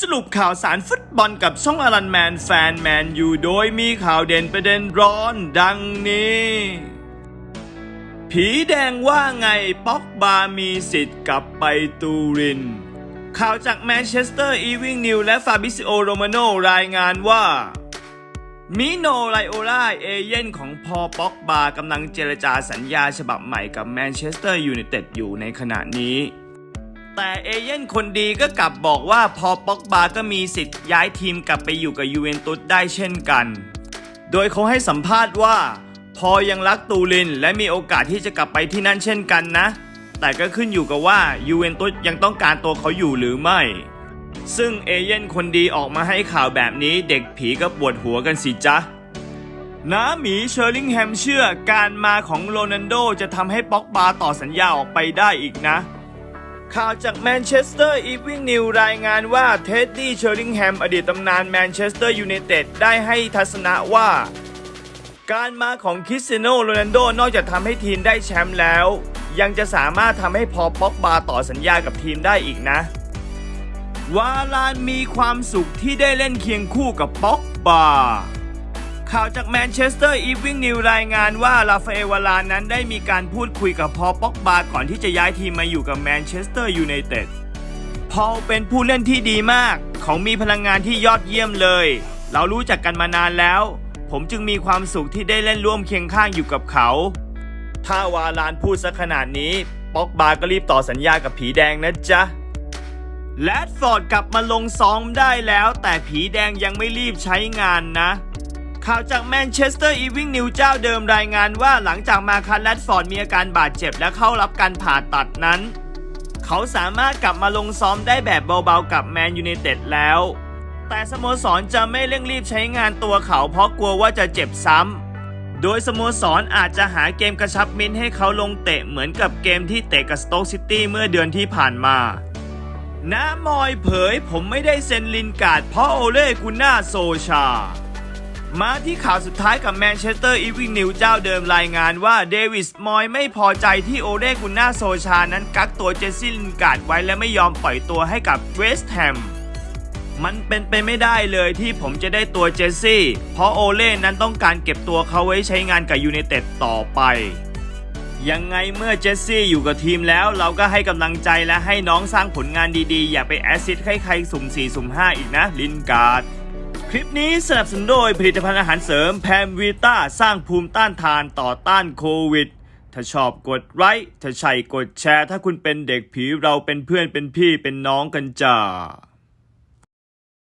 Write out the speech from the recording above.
สรุปข่าวสารฟุตบอลกับช่องอลันแมนแฟนแมนยูโดยมีข่าวเด่นประเด็นร้อนดังนี้ ผีแดงว่าไงป็อกบามีสิทธิ์กลับไปตูริน ข่าวจากแมนเชสเตอร์อีวิงนิวและฟาบิซิโอโรมาโนรายงานว่ามิโนไลโอลาเอเย่นของพอป็อกบากำลังเจรจาสัญญาฉบับใหม่กับแมนเชสเตอร์ยูไนเต็ดอยู่ในขณะนี้ แต่เอเย่นคนดีก็กลับบอกว่าพอป็อกบาก็มีสิทธิ์ย้ายทีมกลับไปอยู่กับยูเวนตุสได้เช่นกัน โดยเขาให้สัมภาษณ์ว่า พอยังรักตูรินและมีโอกาสที่จะกลับไปที่นั่นเช่นกันนะ แต่ก็ขึ้นอยู่กับว่ายูเวนตุสยังต้องการตัวเขาอยู่หรือไม่ ซึ่งเอเย่นคนดีออกมาให้ข่าวแบบนี้เด็กผีก็ปวดหัวกันสิจ๊ะน้าหมีเชอร์ลิงแฮมเชื่อการมาของโรนัลโดจะทำให้ป็อกบาต่อสัญญาออกไปได้อีกนะ ข่าวจากแมนเชสเตอร์อีวิงนิวรายงานว่าเท็ดดี้เชอร์ลิงแฮมอดีตตำนานแมนเชสเตอร์ยูไนเต็ดได้ให้ทัศนะว่า การมาของคริสเตียโนโรนัลโดนอกจากทำให้ทีมได้แชมป์แล้ว ยังจะสามารถทำให้พอป็อกบาต่อสัญญากับทีมได้อีกนะ วาลานมีความสุขที่ได้เล่นเคียงคู่กับป็อกบา ข่าวจากแมนเชสเตอร์อีวิงนิวรายงานว่าราฟาเอวาลานนั้นได้มีการพูดคุยกับพอป็อกบาก่อนที่จะย้ายทีมมาอยู่กับแมนเชสเตอร์ยูไนเต็ดพอเป็นผู้เล่นที่ดีมาก เขามีพลังงานที่ยอดเยี่ยมเลย เรารู้จักกันมานานแล้ว ผมจึงมีความสุขที่ได้เล่นร่วมเคียงข้างอยู่กับเขา ถ้าวาลานพูดซะขนาดนี้ป็อกบาก็รีบต่อสัญญากับผีแดงนะจ๊ะแรดฟอร์ดกลับมาลงซ้อมได้แล้ว แต่ผีแดงยังไม่รีบใช้งานนะ ข่าวจากแมนเชสเตอร์อีวิงนิวเจ้าเดิมรายงานว่าหลังจากมาคันแรดฟอร์ดมีอาการบาดเจ็บและเข้ารับการผ่าตัดนั้น เขาสามารถกลับมาลงซ้อมได้แบบเบาๆกับแมนยูไนเต็ดแล้ว แต่สโมสรจะไม่เร่งรีบใช้งานตัวเขาเพราะกลัวว่าจะเจ็บซ้ำ โดยสโมสรอาจจะหาเกมกระชับมิตรให้เขาลงเตะเหมือนกับเกมที่เตะกับสโต๊กซิตี้เมื่อเดือนที่ผ่านมาน้ามอยเผยผมไม่ได้เซ็นลินการ์ดเพราะโอเล่กุน่าโซชา มาที่ข่าวสุดท้ายกับแมนเชสเตอร์อีวิงนิวเจ้าเดิมรายงานว่าเดวิสมอยไม่พอใจที่โอเล่กุน่าโซชานั้นกักตัวเจสซี่ลินการ์ดไว้และไม่ยอมปล่อยตัวให้กับเวสต์แฮมมันเป็นไปไม่ได้เลยที่ผมจะได้ตัวเจสซี่ เพราะโอเล่นั้นต้องการเก็บตัวเขาไว้ใช้งานกับยูไนเต็ดต่อไป ยังไงเมื่อเจสซี่อยู่กับทีมแล้วเราก็ให้กำลังใจและให้น้องสร้างผลงานดีๆ อย่าไปแอซิดให้ใครสุ่ม4สุ่ม5 อีกนะลินการ์ด คลิปนี้สนับสนุนโดยผลิตภัณฑ์อาหารเสริมแพมวีต้าสร้างภูมิต้านทานต่อต้านโควิด ถ้าชอบกดไลค์ถ้าใช่กดแชร์ ถ้าคุณเป็นเด็กผีเราเป็นเพื่อนเป็นพี่เป็นน้องกันจ้า